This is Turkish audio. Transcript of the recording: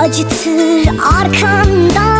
acıtır arkandan